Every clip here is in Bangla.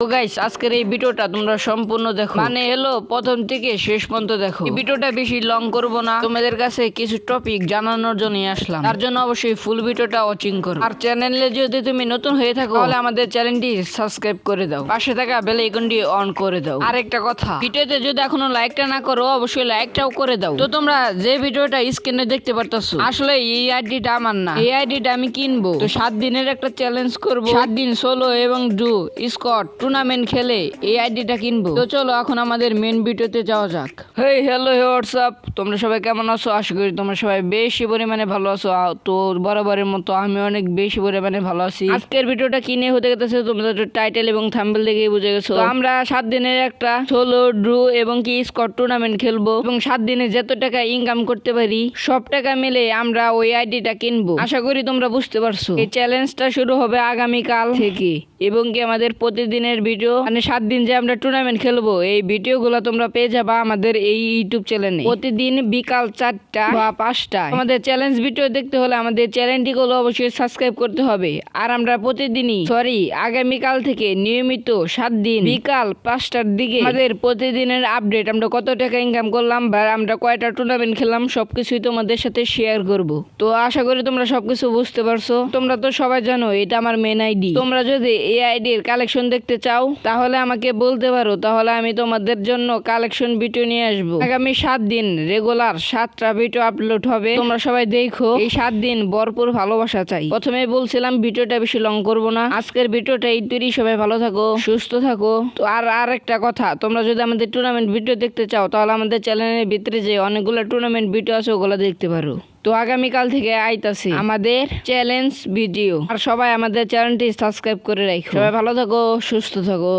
তো গাইস আজকের এই ভিডিওটা তোমরা সম্পূর্ণ দেখো। মানে এলো প্রথম থেকে শেষ পর্যন্ত দেখো। এই ভিডিওটা বেশি লং করব না। তোমাদের কাছে কিছু টপিক জানানোর জন্যই আসলাম। তার জন্য অবশ্যই ফুল ভিডিওটা ওয়াচিং করো। আর চ্যানেলে যদি তুমি নতুন হয়ে থাকো তাহলে আমাদের চ্যানেলটি সাবস্ক্রাইব করে দাও। পাশে থাকা বেল আইকনটি অন করে দাও। আর একটা কথা। ভিডিওতে যদি এখনও লাইকটা না করো অবশ্যই লাইকটাও করে দাও। তো তোমরা যে ভিডিওটা স্ক্রিনে দেখতে পারতাছো আসলে এই আইডিটা আমার না। এই আইডিটা আমি কিনবো। তো সাত দিনের একটা চ্যালেঞ্জ করব। সাত দিন সোলো এবং ডু স্কট টুর্নামেন্ট খেলে এই আইডিটা কিনবো। তো চলো এখন আমাদের মেন ভিডিওতে যাওয়া যাক। হেই হ্যালো হে হোয়াটসঅ্যাপ তোমরা সবাই কেমন আছো? আশা করি তোমরা সবাই বেশি পরিমাণে ভালো আছো। তো বরাবরের মতো আমি অনেক বেশি পরিমাণে ভালো আছি। আজকের ভিডিওটা কিনে হতে গেছে তোমরা তো টাইটেল এবং থাম্বেল দেখে বুঝে গেছো। তো আমরা সাত দিনের একটা সোলো ড্রু এবং কি স্কট টুর্নামেন্ট খেলব। এবং সাত দিনে যত টাকা ইনকাম করতে পারি সব টাকা মিলে আমরা ওই আইডিটা কিনবো। আশা করি তোমরা বুঝতে পারছ। এই চ্যালেঞ্জটা শুরু হবে আগামী কাল থেকে এবং কি আমাদের প্রতিদিনের ভিডিও মানে সাত দিন যে আমরা টুর্নামেন্ট খেলব, এই ভিডিওগুলো তোমরা পেয়ে যাবা আমাদের এই ইউটিউব চ্যানেলে প্রতিদিন বিকাল চারটা বা পাঁচটায়। আমাদের চ্যালেঞ্জ ভিডিও দেখতে হলে আমাদের চ্যানেলটি গুলো অবশ্যই সাবস্ক্রাইব করতে হবে। আর আমরা প্রতিদিনই সরি আগামীকাল থেকে নিয়মিত সাত দিন বিকাল পাঁচটার দিকে আমাদের প্রতিদিনের আপডেট আমরা কত টাকা ইনকাম করলাম বা আমরা কয়টা টুর্নামেন্ট খেললাম, সবকিছুই তোমাদের সাথে শেয়ার করব। তো আশা করি তোমরা সবকিছু বুঝতে পারছ। তোমরা তো সবাই জানো, এটা আমার মেন আইডি তোমরা যদি এই আইডির কালেকশন দেখতে চাও, তাহলে আমাকে বলতে পারো, তাহলে আমি তোমাদের জন্য কালেকশন ভিডিও নিয়ে আসব। আগামী সাত দিন রেগুলার সাতটা ভিডিও আপলোড হবে। তোমরা সবাই দেখো, এই সাত দিন ভরপুর ভালোবাসা চাই। প্রথমে বলছিলাম ভিডিওটা বেশি লং করব না। আজকের ভিডিওটা এই তৈরি সবাই ভালো থাকো, সুস্থ থাকো। তো আর আর একটা কথা, তোমরা যদি আমাদের টুর্নামেন্ট ভিডিও দেখতে চাও, তাহলে আমাদের চ্যানেলের ভিতরে যে অনেকগুলো টুর্নামেন্ট ভিডিও আছে, ওগুলো দেখতে পারো। তো আগামীকাল থেকে আইতাছি। আমাদের চ্যালেঞ্জ ভিডিও আর সবাই আমাদের চ্যানেলটি সাবস্ক্রাইব করে রাখো সবাই ভালো থাকো, সুস্থ থাকো।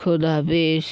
খোদা হাফিজ।